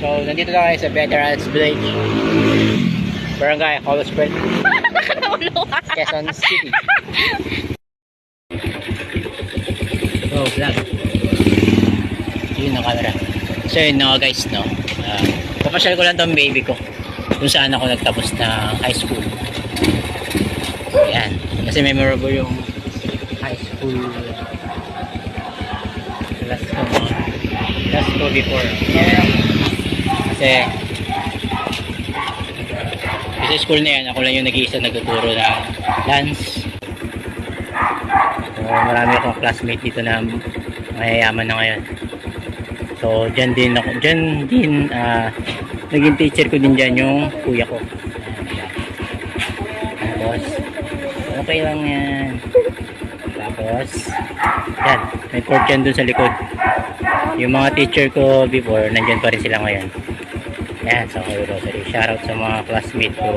So, nandito lang kayo sa Veterans Village. Barangay, Hollow Spread, Quezon City. Oh, vlog. Yun ang camera. So yun no guys, no. Uh, papasyal ko lang tong baby ko. Kung saan ako nagtapos na high school. Ayan. Kasi memorable yung high school last ko last ko before. Kasi sa school na yan, ako lang yung nag-iisa nagtuturo ng dance. So, marami akong classmate dito na mayayaman na ngayon. So, dyan din ako, dyan din, ah, naging teacher ko din dyan yung kuya ko. Tapos, okay lang yan. Tapos, yan, may court yan dun sa likod. Yung mga teacher ko before, nandyan pa rin sila ngayon. Yan, sa Holy Rosary. Shoutout sa mga classmate ko.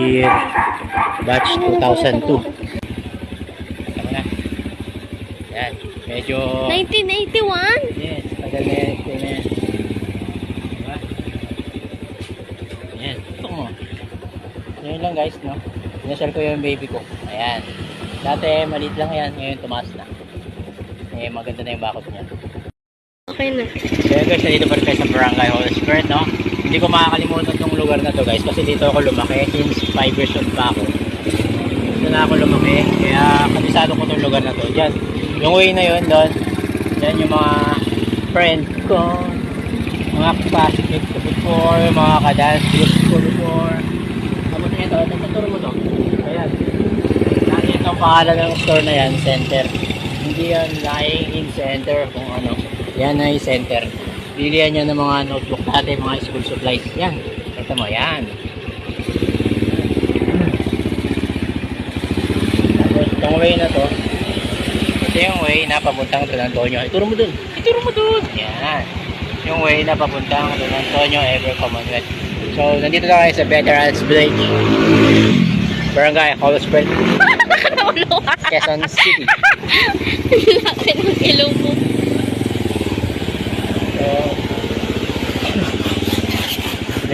Year, batch 2002. Tama na. Yan, medyo... 1981? Yes, tagal na yan. Na yan. Diba? Ayan, ito mo. Yun lang guys, no? Pinasal ko yung baby ko. Ayan. Dati maliit lang yan, ngayon tumaas na. Eh, maganda na yung bakot niya. Okay na. So guys, nandito pa rin tayo sa Barangay Holy Spirit, no? Hindi ko makakalimutan tong lugar na to guys kasi dito ako lumaki since 5 years old pa ako. Dito na ako lumaki, kaya kabisado ko tong lugar na to. Diyan, yung way na yun doon, diyan yung mga friend ko, mga classmates ko before, mga ka-dance groups ko before. Tapos ito, ito, tuturo mo to. Ayan. Ito ang pangalan ng store na yan, center. Hindi yan lying in center kung ano. Yan ay center. Bilihan nyo ng mga notebook dati, mga school supplies. Yan. Ito mo, yan. Tapos, itong way na to, ito yung way na papuntang Don Antonio. Ituro mo dun. Ituro mo dun. Yan. Yung way na papuntang Don Antonio Ever Commonwealth. So, nandito lang kayo sa Veterans Village. Barangay, Hollow Spread, Quezon City. Laki ng ilong mo. So,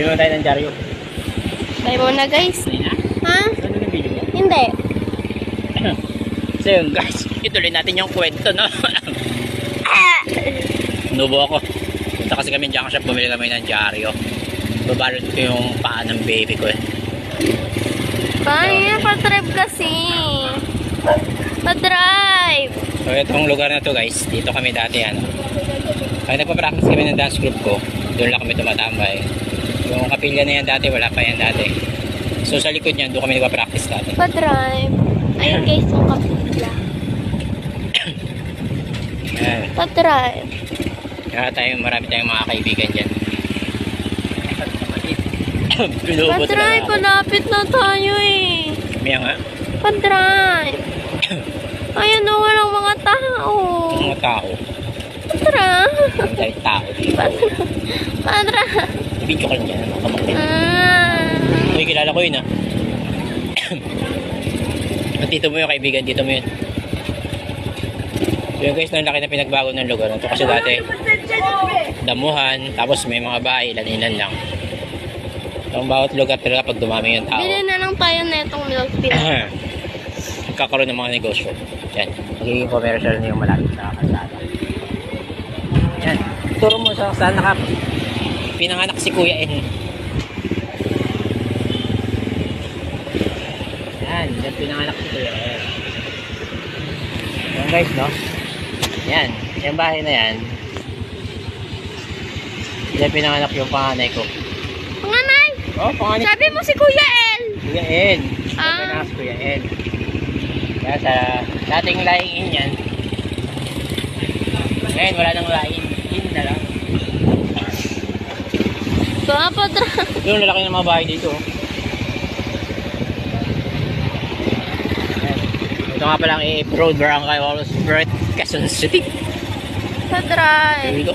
hindi mo tayo ng dyaryo. Bye muna guys. Na. Ha? Ano yung video mo? Hindi. So yun guys, ituloy natin yung kwento no. Nubo ako. Punta kasi kami dyan shop, bumili kami ng dyaryo. Babalot ko yung paa ng baby ko eh. Kaya pa-drive kasi. Pa-drive. So itong lugar na to guys, dito kami dati ano. Kaya nagpa-practice kami ng dance group ko, doon lang kami tumatambay. Yung kapilya na yan dati, wala pa yan dati. So sa likod niyan, doon kami nagpa-practice dati. Pa-drive. Ayun guys, yung kapila. Ayan. Pa-drive. Kaya tayo, marami tayong mga kaibigan dyan. Pa-drive, malapit na tayo eh. Kami nga, Pa-drive. Ayun o, walang mga tao. mga tao. Pa-drive. Ang tao dito. Pa-drive. Video ka dyan, mga kamakit. Ah. Uy, kilala ko yun ah. At dito mo yung kaibigan, dito mo yun. So yun guys, laki na pinagbago ng lugar. Ito kasi dati, damuhan, tapos may mga bahay, ilan-ilan lang. So, ang bawat lugar talaga pag dumami yung tao. Bili na lang tayo na itong milk tea. Magkakaroon ng mga negosyo. Yan. Magiging commercial na yung malapit sa kalsada. Yan. Turo mo sa saan naka pinanganak si Kuya N. Yan. Yan pinanganak si Kuya N. Yan guys, no? Yan. Yung bahay na yan. Yan pinanganak yung panganay ko. Panganay! Oh, panganay Sabi mo si Kuya El! Kuya N. Ah. Pinanganak si Kuya N. Kaya sa dating lying in yan, ngayon wala nang lying in na lang. Ba, pa-drive. Yung lalaki ng mga bahay dito. Ayan. Ito nga palang i-road barangay Wallace Spirit, Quezon City. Here Pa-drive. we go.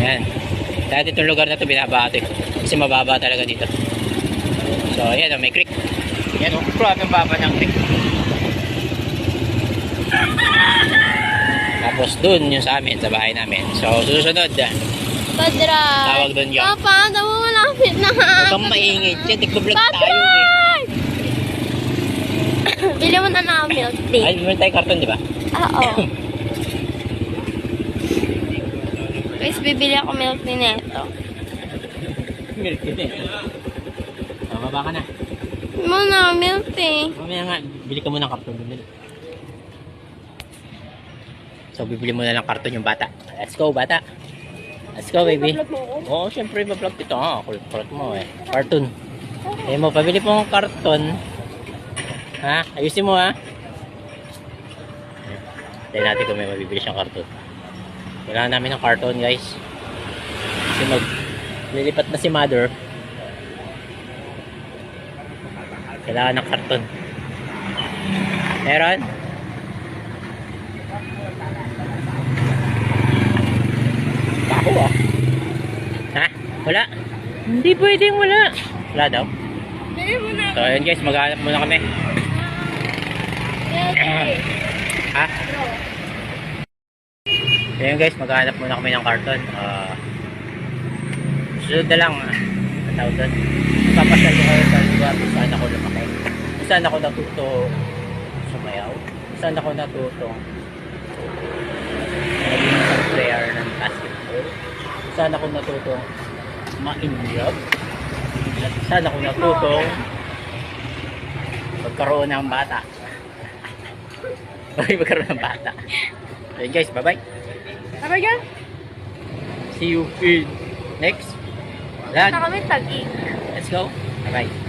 Ayan. Dati itong lugar na ito binabato eh. Kasi mababa talaga dito. So, ayan oh, may creek. Yan oh, grabe ang baba ng creek. Tapos dun yung sa amin, sa bahay namin. So, susunod. Pa-drive. tawag doon yung. Papa, daw malapit na. Huwag kang maingay. Siya, tigko-vlog tayo eh. Bili mo na na milk tea. Ay, meron tayong karton, di ba? Oo. Guys, bibili ako milk tea nito. Milk yun eh. Oh, baba ka na. Muna, milk tea. Mamaya nga, bili ka muna ng karton. Bili. So, bibili mo na ng karton yung bata. Let's go, bata. Let's go, baby. Oo, syempre, bablog ito. Ah, kulit mo eh. Cartoon. Eh mo, pabili po ng karton. Ha? Ayusin mo ha. Tayo natin kung may mabibili siyang karton. Kailangan namin ng karton, guys. Kasi mag... Lilipat na si mother. Kailangan ng karton. Meron? Ako ah. Ha? Wala? Hindi pwedeng wala. Wala daw. Mo na. So ayun guys, maghanap muna kami. Milk tea. Ha? Ayun guys, maghanap muna kami ng karton. Ah. sunod na lang. ah. Ang tawag doon. Papasyal ko kayo sa lugar kung saan ako lumaki. Kung saan ako natuto sumayaw. Kung saan ako natuto naging isang player ng basketball. Kung saan ako natuto ma-inlove. At saan ako natuto magkaroon ng bata. Okay, magkaroon ng bata. Ayun guys, bye-bye. Tama yan? See you in next vlog. Let's go. Bye-bye.